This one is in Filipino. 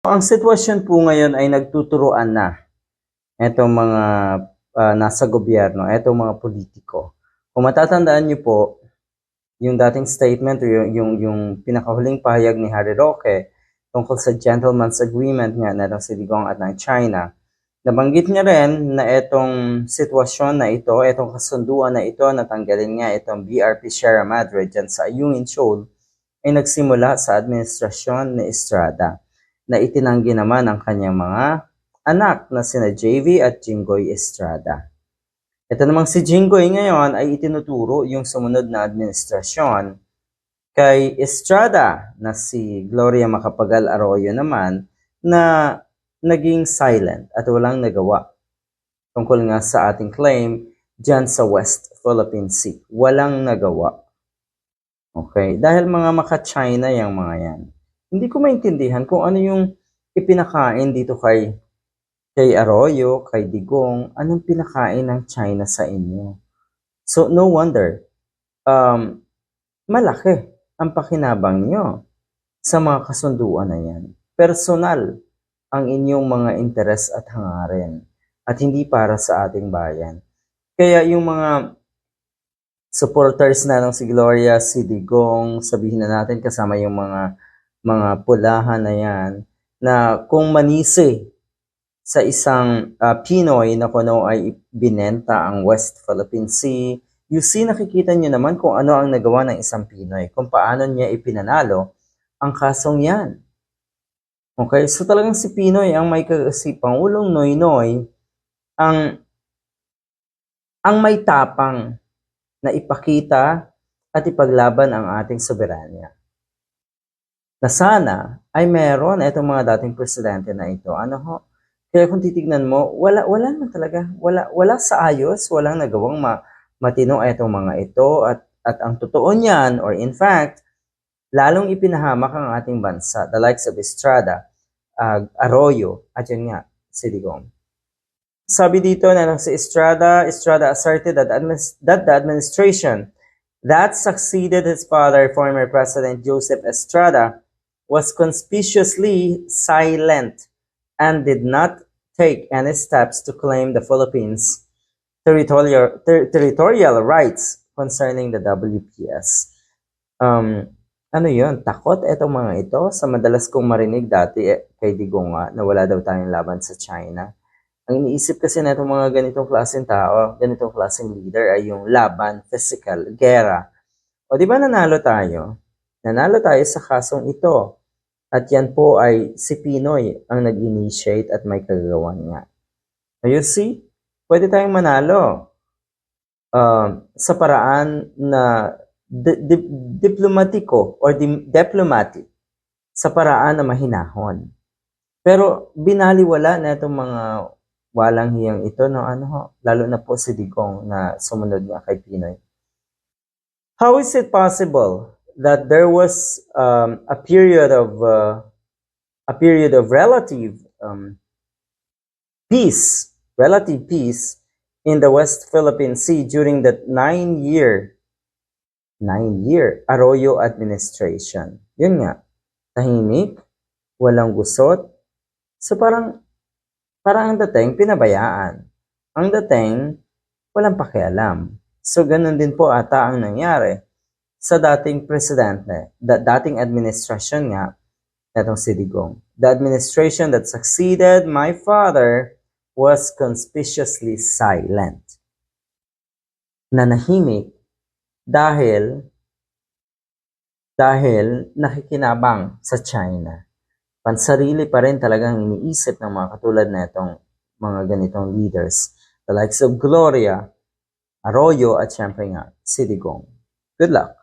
Ang sitwasyon po ngayon ay nagtuturuan na itong mga ah, nasa gobyerno, itong mga politiko. Kung matatandaan niyo po, yung dating statement o yung, yung, yung pinakahuling pahayag ni Harry Roque tungkol sa gentleman's agreement nga na ng Siligong at ng China, nabanggit niya rin na itong sitwasyon na ito, itong kasunduan na ito, natanggalin nga itong BRP Sierra Madre dyan sa Ayungin Shoal, ay nagsimula sa administrasyon ni Estrada na itinanggi naman ang kanyang mga anak na sina JV at Jinggoy Estrada. Ito namang si Jinggoy ngayon ay itinuturo yung sumunod na administrasyon kay Estrada na si Gloria Macapagal Arroyo naman na naging silent at walang nagawa tungkol nga sa ating claim dyan sa West Philippine Sea. Walang nagawa. Okay? Dahil mga maka-China yung mga yan. Hindi ko maintindihan kung ano yung ipinakain dito kay kay Arroyo, kay Digong, anong pinakain ng China sa inyo? So, no wonder, um, malaki ang pakinabang nyo sa mga kasunduan na yan. Personal ang inyong mga interes at hangarin at hindi para sa ating bayan. Kaya yung mga supporters na ng si Gloria, si Digong, sabihin na natin kasama yung mga mga pulahan na yan, na kung manisi sa isang ah, Pinoy na kuno ay binenta ang West Philippine Sea, you see, nakikita niyo naman kung ano ang nagawa ng isang Pinoy, kung paano niya ipinanalo ang kasong yan. Okay, so talagang si Pinoy ang may si Pangulong Noynoy ang ang may tapang na ipakita at ipaglaban ang ating soberanya. Na sana ay meron itong mga dating presidente na ito. Ano ho? Kaya kung titignan mo, wala wala naman talaga. Wala wala sa ayos, walang nagawang ma, matino itong mga ito at at ang totoo niyan or in fact, lalong ipinahamak ang ating bansa, the likes of Estrada, uh, Arroyo, at yun nga, si Digong. Sabi dito na si Estrada, Estrada asserted that, that the administration that succeeded his father, former President Joseph Estrada, was conspicuously silent and did not take any steps to claim the Philippines' territorial, ter- territorial rights concerning the WPS. Um, ano yun? Takot itong mga ito sa madalas kong marinig dati eh, kay Digong nga na wala daw tayong laban sa China. Ang iniisip kasi na itong mga ganitong klaseng tao, ganitong klaseng leader ay yung laban, physical, gera. O di ba nanalo tayo? Nanalo tayo sa kasong ito. At yan po ay si Pinoy ang nag-initiate at may kagagawan nga. You see, pwede tayong manalo um, sa paraan na di- di- diplomatiko or di- diplomatic sa paraan na mahinahon. Pero binaliwala na itong mga walang hiyang ito no ano ho, lalo na po si Digong na sumunod nga kay Pinoy. How is it possible that there was um, a period of uh, a period of relative um, peace, relative peace in the West Philippine Sea during that nine-year, nine-year Arroyo administration. Yun nga, tahimik, walang gusot. So parang, parang ang dating pinabayaan. Ang dating, walang pakialam. So ganun din po ata ang nangyari sa dating presidente, da- dating administrasyon nga, etong si Digong. The administration that succeeded my father was conspicuously silent. Nanahimik dahil dahil nakikinabang sa China. Pansarili pa rin talagang iniisip ng mga katulad na itong mga ganitong leaders. The likes of Gloria, Arroyo at syempre nga si. Good luck!